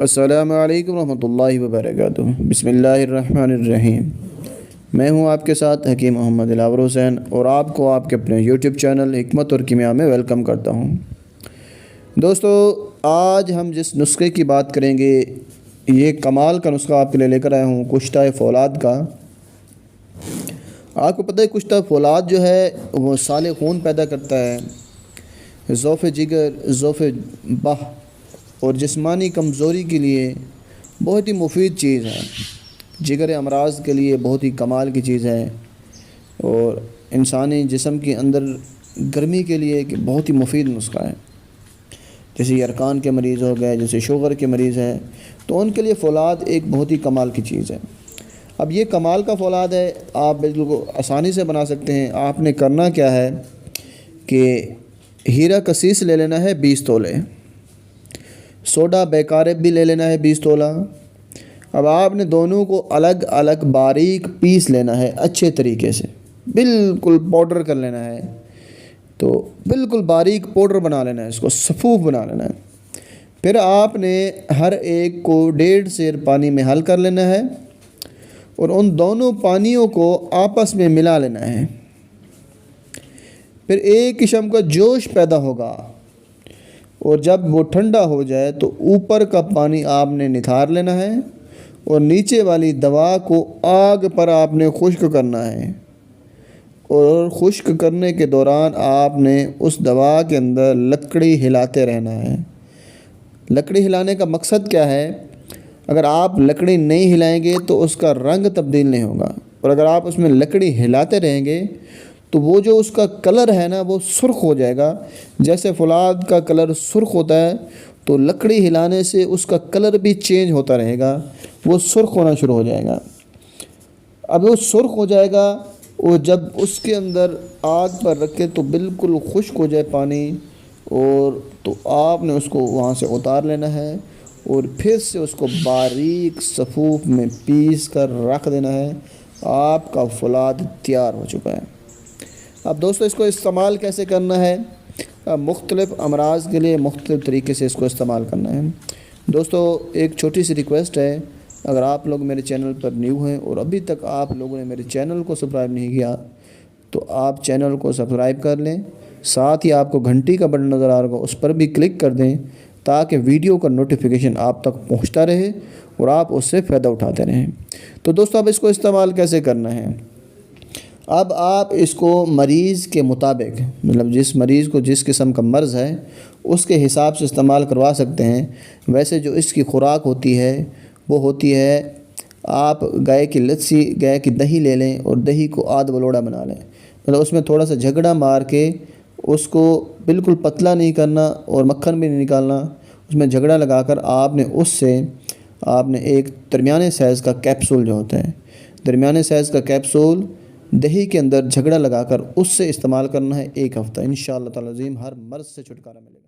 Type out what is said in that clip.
असलकम वरहमल वबरक बसमीम मैं हूँ आपके साथ हकीम मोहम्मद इलावर हुसैन और आपको आपके अपने यूट्यूब चैनल हमत और किमिया में वेलकम करता हूँ। दोस्तों, आज हम जिस नुस्खे की बात करेंगे, ये कमाल का नुस्खा आपके लिए लेकर आया हूँ, कुश्ता फौलाद का। आपको पता है, कुश्ता फौलाद जो है, वो साल खून पैदा करता है। ज़ोफ़ जिगर, ज़ोफ़ बाह और जिस्मानी कमज़ोरी के लिए बहुत ही मुफीद चीज़ है। जिगर अमराज के लिए बहुत ही कमाल की चीज़ है। और इंसानी जिसम के अंदर गर्मी के लिए एक बहुत ही मुफीद नुस्खा है। जैसे अरकान के मरीज़ हो गए, जैसे शुगर के मरीज़ हैं तो उनके लिए फौलाद एक बहुत ही कमाल की चीज़ है। अब ये कमाल का फौलाद है, आप बिल्कुल आसानी से बना सकते हैं। आपने करना क्या है कि हीरा कसीस ले लेना है बीस तोले। सोडा बेकार भी ले लेना है बीस तोला। अब आपने दोनों को अलग अलग बारीक पीस लेना है अच्छे तरीके से। बिल्कुल पाउडर कर लेना है। तो बिल्कुल बारीक पाउडर बना लेना है, इसको सफूफ बना लेना है। फिर आपने हर एक को डेढ़ सेर पानी में हल कर लेना है और उन दोनों पानियों को आपस में मिला लेना है। फिर एक किस्म का जोश पैदा होगा। और जब वो ठंडा हो जाए तो ऊपर का पानी आपने निथार लेना है और नीचे वाली दवा को आग पर आपने खुश्क करना है। और खुश्क करने के दौरान आपने उस दवा के अंदर लकड़ी हिलाते रहना है। लकड़ी हिलाने का मकसद क्या है? अगर आप लकड़ी नहीं हिलाएँगे तो उसका रंग तब्दील नहीं होगा। और अगर आप उसमें लकड़ी हिलाते रहेंगे तो वो जो उसका कलर है ना, वो सुर्ख हो जाएगा। जैसे फुलाद का कलर सुर्ख होता है तो लकड़ी हिलाने से उसका कलर भी चेंज होता रहेगा, वो सुर्ख होना शुरू हो जाएगा। अब वो सुर्ख हो जाएगा और जब उसके अंदर आग पर रखे तो बिल्कुल खुश्क हो जाए पानी, और तो आपने उसको वहाँ से उतार लेना है, और फिर से उसको बारीक सफूफ में पीस कर रख देना है। आपका फुलाद तैयार हो चुका है। अब दोस्तों, इसको इस्तेमाल कैसे करना है? मुख्तलिफ़ अमराज के लिए मुख्तलिफ़ तरीके से इसको इस्तेमाल करना है। दोस्तों, एक छोटी सी रिक्वेस्ट है। अगर आप लोग मेरे चैनल पर न्यू हैं और अभी तक आप लोगों ने मेरे चैनल को सब्सक्राइब नहीं किया तो आप चैनल को सब्सक्राइब कर लें। साथ ही आपको घंटी का बटन नज़र आ रहा होगा, उस पर भी क्लिक कर दें ताकि वीडियो का नोटिफिकेशन आप तक पहुँचता रहे और आप उससे फ़ायदा उठाते रहें। तो दोस्तों, अब इसको इस्तेमाल कैसे करना है? अब आप इसको मरीज़ के मुताबिक मतलब जिस मरीज़ को जिस किस्म का मर्ज़ है, उसके हिसाब से इस्तेमाल करवा सकते हैं। वैसे जो इसकी खुराक होती है, वो होती है, आप गाय की लस्सी, गाय की दही ले लें और दही को आध बलोड़ा बना लें। मतलब उसमें थोड़ा सा झगड़ा मार के उसको बिल्कुल पतला नहीं करना और मक्खन भी नहीं निकालना। उसमें झगड़ा लगाकर आपने उससे, आपने एक दरमियाने साइज़ का कैप्सूल जो होता है, दरमियाने साइज़ का कैप्सूल दही के अंदर झगड़ा लगाकर उससे इस्तेमाल करना है एक हफ़्ता। इन ताज़ीम हर मर्ज़ से छुटकारा मिलेगा।